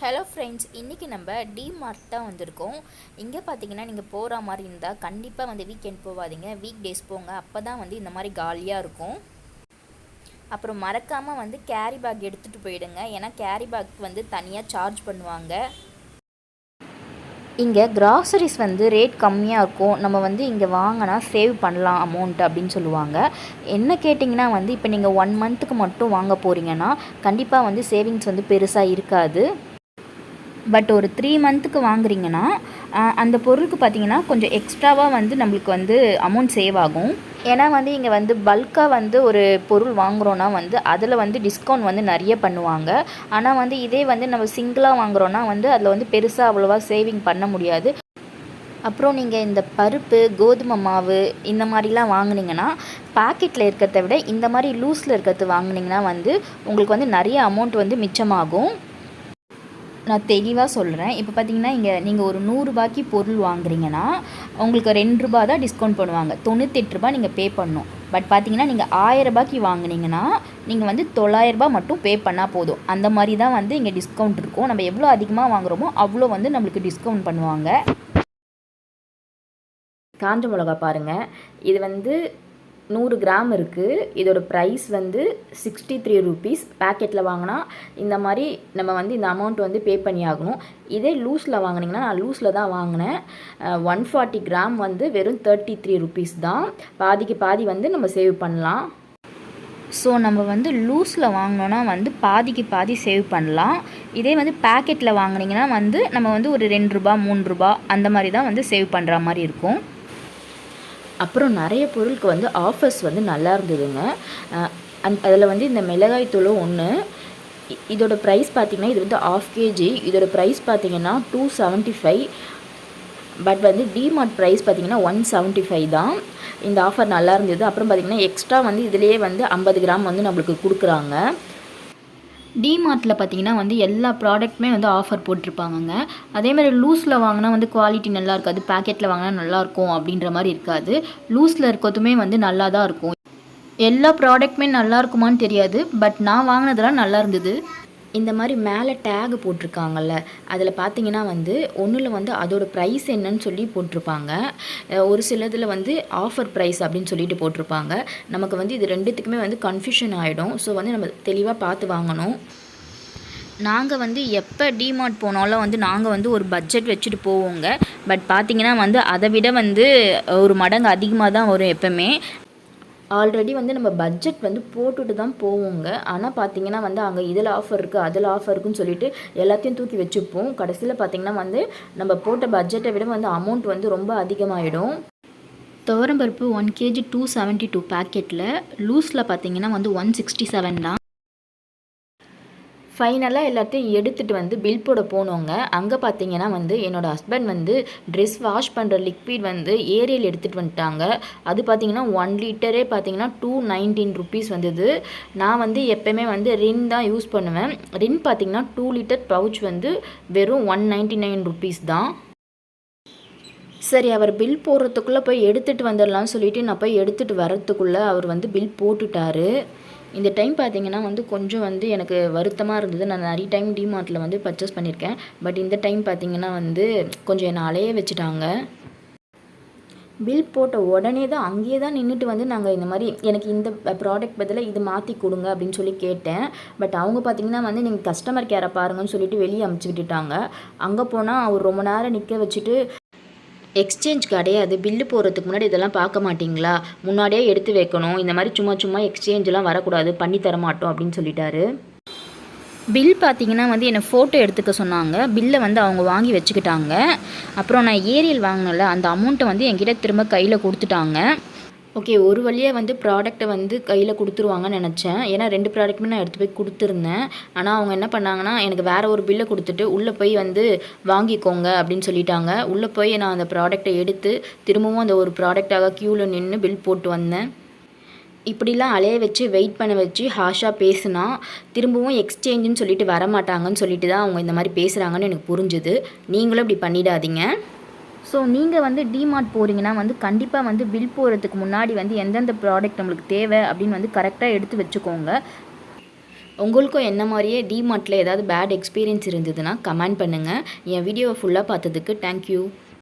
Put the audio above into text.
Hello friends இன்றைக்கி நம்ம DMart தான் வந்திருக்கோம். இங்கே பார்த்தீங்கன்னா நீங்கள் போகிற மாதிரி இருந்தால் கண்டிப்பாக வந்து வீக்கெண்ட் போகாதீங்க வீக் டேஸ் போங்க. அப்போ தான் வந்து இந்த மாதிரி காலியாக இருக்கும். அப்புறம் மறக்காமல் வந்து கேரி பேக் எடுத்துகிட்டு போயிடுங்க. ஏன்னா கேரி பேக் வந்து தனியாக சார்ஜ் பண்ணுவாங்க. இங்கே கிராசரிஸ் வந்து ரேட் கம்மியாக இருக்கும். நம்ம வந்து இங்கே வாங்கினா சேவ் பண்ணலாம் அமௌண்ட் அப்படின்னு சொல்லுவாங்க. என்ன கேட்டிங்கன்னா வந்து இப்போ நீங்கள் ஒன் மந்த்துக்கு மட்டும் வாங்க போகிறீங்கன்னா கண்டிப்பாக வந்து சேவிங்ஸ் வந்து பெருசாக இருக்காது. பட் ஒரு த்ரீ மந்த்துக்கு வாங்குறீங்கன்னா அந்த பொருளுக்கு பார்த்தீங்கன்னா கொஞ்சம் எக்ஸ்ட்ராவாக வந்து நம்மளுக்கு வந்து அமௌண்ட் சேவ் ஆகும். ஏன்னா வந்து இங்கே வந்து பல்காக வந்து ஒரு பொருள் வாங்குறோன்னா வந்து அதில் வந்து டிஸ்கவுண்ட் வந்து நிறைய பண்ணுவாங்க. ஆனால் வந்து இதே வந்து நம்ம சிங்கிளாக வாங்குகிறோன்னா வந்து அதில் வந்து பெருசாக அவ்வளோவா சேவிங் பண்ண முடியாது. அப்புறம் நீங்கள் இந்த பருப்பு கோதுமை மாவு இந்த மாதிரிலாம் வாங்கினீங்கன்னா பாக்கெட்டில் இருக்கிறத விட இந்த மாதிரி லூஸில் இருக்கிறது வாங்கினீங்கன்னா வந்து உங்களுக்கு வந்து நிறைய அமௌண்ட் வந்து மிச்சமாகும். நான் தெளிவாக சொல்கிறேன் இப்போ பார்த்தீங்கன்னா இங்கே நீங்கள் ஒரு நூறுரூபாய்க்கு பொருள் வாங்குறீங்கன்னா உங்களுக்கு ரெண்டு ரூபா தான் டிஸ்கவுண்ட் பண்ணுவாங்க. தொண்ணூத்தெட்டு ரூபாய் நீங்கள் பே பண்ணணும். பட் பார்த்தீங்கன்னா நீங்கள் ஆயிரம் ரூபாய்க்கு வாங்குனீங்கன்னா நீங்கள் வந்து தொள்ளாயிரரூபா மட்டும் பே பண்ணால் போதும். அந்த மாதிரி தான் வந்து இங்கே டிஸ்கவுண்ட் இருக்கும். நம்ம எவ்வளோ அதிகமாக வாங்குறோமோ அவ்வளோ வந்து நம்மளுக்கு டிஸ்கவுண்ட் பண்ணுவாங்க. காஞ்ச மிளகா பாருங்கள் இது வந்து நூறு கிராம் இருக்குது இதோட ப்ரைஸ் வந்து சிக்ஸ்டி த்ரீ ருபீஸ் பேக்கெட்டில் வாங்கினா இந்த மாதிரி நம்ம வந்து இந்த அமௌண்ட் வந்து பே பண்ணி ஆகணும். இதே லூஸில் வாங்கினீங்கன்னா நான் லூஸில் தான் வாங்கினேன். ஒன் ஃபார்ட்டி கிராம் வந்து வெறும் தேர்ட்டி த்ரீ ருபீஸ் தான். பாதிக்கு பாதி வந்து நம்ம சேவ் பண்ணலாம். ஸோ நம்ம வந்து லூஸில் வாங்கினோன்னா வந்து பாதிக்கு பாதி சேவ் பண்ணலாம். இதே வந்து பேக்கெட்டில் வாங்குனீங்கன்னா வந்து நம்ம வந்து ஒரு ரெண்டு ரூபா மூணு ரூபா அந்த மாதிரி தான் வந்து சேவ் பண்ணுற மாதிரி இருக்கும். அப்புறம் நிறைய பொருளுக்கு வந்து ஆஃபர்ஸ் வந்து நல்லா இருந்ததுங்க. அந் அதில் வந்து இந்த மிளகாய் தூளும் ஒன்று இதோட ப்ரைஸ் பார்த்தீங்கன்னா இது வந்து ஆஃப் கேஜி இதோட ப்ரைஸ் பார்த்திங்கன்னா டூ செவன்ட்டி ஃபைவ் பட் வந்து டிமார்ட் ப்ரைஸ் பார்த்திங்கன்னா ஒன் செவன்ட்டி ஃபைவ் தான். இந்த ஆஃபர் நல்லா இருந்தது. அப்புறம் பார்த்திங்கன்னா எக்ஸ்ட்ரா வந்து இதுலேயே வந்து ஐம்பது கிராம் வந்து நம்மளுக்கு கொடுக்குறாங்க. டிமார்ட்டில் பார்த்தீங்கன்னா வந்து எல்லா ப்ராடக்ட்டுமே வந்து ஆஃபர் போட்டிருப்பாங்கங்க. அதே மாதிரி லூஸில் வாங்கினா வந்து குவாலிட்டி நல்லா இருக்காது பேக்கெட்டில் வாங்கினா நல்லாயிருக்கும் அப்படின்ற மாதிரி இருக்காது. லூஸில் இருக்கிறதுமே வந்து நல்லா தான் இருக்கும். எல்லா ப்ராடக்ட்டுமே நல்லா இருக்குமான்னு தெரியாது பட் நான் வாங்கினதெல்லாம் நல்லா இருந்தது. இந்த மாதிரி மேலே டேக் போட்டிருக்காங்கல்ல அதில் பார்த்தீங்கன்னா வந்து ஒன்றில் வந்து அதோடய ப்ரைஸ் என்னன்னு சொல்லி போட்டிருப்பாங்க. ஒரு சிலதில் வந்து ஆஃபர் ப்ரைஸ் அப்படின்னு சொல்லிட்டு போட்டிருப்பாங்க. நமக்கு வந்து இது ரெண்டுத்துக்குமே வந்து கன்ஃபியூஷன் ஆகிடும் ஸோ வந்து நம்ம தெளிவாக பார்த்து வாங்கணும். நாங்கள் வந்து எப்போ டிமார்ட் போனாலும் வந்து நாங்கள் வந்து ஒரு பட்ஜெட் வச்சுட்டு போவோங்க. பட் பார்த்தீங்கன்னா வந்து அதை விட வந்து ஒரு மடங்கு அதிகமாக தான் வரும் எப்போவுமே. ஆல்ரெடி வந்து நம்ம பட்ஜெட் வந்து போட்டுட்டு தான் போவோங்க. ஆனால் பார்த்தீங்கன்னா வந்து அங்கே இதில் ஆஃபர் இருக்குது அதில் ஆஃபர் இருக்குன்னு சொல்லிட்டு எல்லாத்தையும் தூக்கி வச்சுப்போம். கடைசியில் பார்த்தீங்கன்னா வந்து நம்ம போட்ட பட்ஜெட்டை விட வந்து அமௌண்ட் வந்து ரொம்ப அதிகமாகிடும் துவரம்பருப்பு one kg two seventy two பேக்கெட்டில் லூஸில் பார்த்தீங்கன்னா வந்து ஒன் சிக்ஸ்டி செவன் தான். ஃபைனலாக எல்லாத்தையும் எடுத்துகிட்டு வந்து பில் போட போனோங்க. அங்கே பார்த்தீங்கன்னா வந்து என்னோடய ஹஸ்பண்ட் வந்து ட்ரெஸ் வாஷ் பண்ணுற லிக்விட் வந்து ஏரியல் எடுத்துகிட்டு வந்துட்டாங்க. அது பார்த்தீங்கன்னா ஒன் லிட்டரே பார்த்தீங்கன்னா டூ நைன்டீன் ருபீஸ் வந்தது. நான் வந்து எப்போயுமே வந்து ரின் தான் யூஸ் பண்ணுவேன். ரின் பார்த்தீங்கன்னா டூ லிட்டர் பவுச் வந்து வெறும் ஒன் நைன்டி நைன் ருபீஸ் தான். சரி அவர் பில் போடுறதுக்குள்ளே போய் எடுத்துகிட்டு வந்துடலாம்னு சொல்லிவிட்டு நான் போய் எடுத்துகிட்டு வரத்துக்குள்ளே அவர் வந்து பில் போட்டுட்டாரு. இந்த டைம் பார்த்தீங்கன்னா வந்து கொஞ்சம் வந்து எனக்கு வருத்தமாக இருந்தது. நான் நிறைய டைம் டிமார்ட்டில் வந்து பர்ச்சேஸ் பண்ணியிருக்கேன் பட் இந்த டைம் பார்த்தீங்கன்னா வந்து கொஞ்சம் என்னை அலைய வச்சுட்டாங்க. பில் போட்ட உடனே தான் அங்கேயே தான் நின்றுட்டு வந்து நாங்கள் இந்த மாதிரி எனக்கு இந்த ப்ராடக்ட் பதிலாக இது மாற்றி கொடுங்க அப்படின்னு சொல்லி கேட்டேன். பட் அவங்க பார்த்தீங்கன்னா வந்து நீங்கள் கஸ்டமர் கேரை பாருங்கன்னு சொல்லிட்டு வெளியே அமுச்சு விட்டுட்டாங்க. அங்கே போனால் அவர் ரொம்ப நேரம் நிற்க வச்சுட்டு எக்ஸ்சேஞ்ச் கிடையாது. பில்லு போகிறதுக்கு முன்னாடி இதெல்லாம் பார்க்க மாட்டிங்களா? முன்னாடியே எடுத்து வைக்கணும். இந்த மாதிரி சும்மா சும்மா எக்ஸ்சேஞ்செலாம் வரக்கூடாது. பண்ணி தர மாட்டோம் அப்படின்னு சொல்லிட்டாரு. பில் பார்த்தீங்கன்னா வந்து என்னை ஃபோட்டோ எடுத்துக்க சொன்னாங்க. பில்லை வந்து அவங்க வாங்கி வச்சுக்கிட்டாங்க. அப்புறம் நான் ஏரியல் வாங்கினல அந்த அமௌண்ட்டை வந்து என்கிட்ட திரும்ப கையில் கொடுத்துட்டாங்க. ஓகே ஒரு வழியாக வந்து ப்ராடக்ட்டை வந்து கையில் கொடுத்துருவாங்கன்னு நினச்சேன். ஏன்னா ரெண்டு ப்ராடக்ட்டுமே நான் எடுத்து போய் கொடுத்துருந்தேன். ஆனால் அவங்க என்ன பண்ணாங்கன்னா எனக்கு வேறு ஒரு பில்லை கொடுத்துட்டு உள்ளே போய் வந்து வாங்கிக்கோங்க அப்படின்னு சொல்லிட்டாங்க. உள்ளே போய் நான் அந்த ப்ராடக்ட்டை எடுத்து திரும்பவும் அந்த ஒரு ப்ராடக்டாக க்யூவில் நின்று பில் போட்டு வந்தேன். இப்படிலாம் அலைய வச்சு வெயிட் பண்ண வச்சு ஹாஷாக பேசுனா திரும்பவும் எக்ஸ்சேஞ்சுன்னு சொல்லிட்டு வர மாட்டாங்கன்னு சொல்லிட்டு தான் அவங்க இந்த மாதிரி பேசுகிறாங்கன்னு எனக்கு புரிஞ்சுது. நீங்களும் இப்படி பண்ணிடாதீங்க. ஸோ நீங்கள் வந்து டிமார்ட் போகிறீங்கன்னா வந்து கண்டிப்பாக வந்து பில் போகிறதுக்கு முன்னாடி வந்து எந்தெந்த ப்ராடக்ட் நம்மளுக்கு தேவை அப்படின்னு வந்து கரெக்டாக எடுத்து வச்சுக்கோங்க. உங்களுக்கும் என்ன மாதிரியே டிமார்ட்டில் ஏதாவது பேட் எக்ஸ்பீரியன்ஸ் இருந்ததுன்னா கமெண்ட் பண்ணுங்கள் என் வீடியோவை ஃபுல்லாக பார்த்ததுக்கு தேங்க்யூ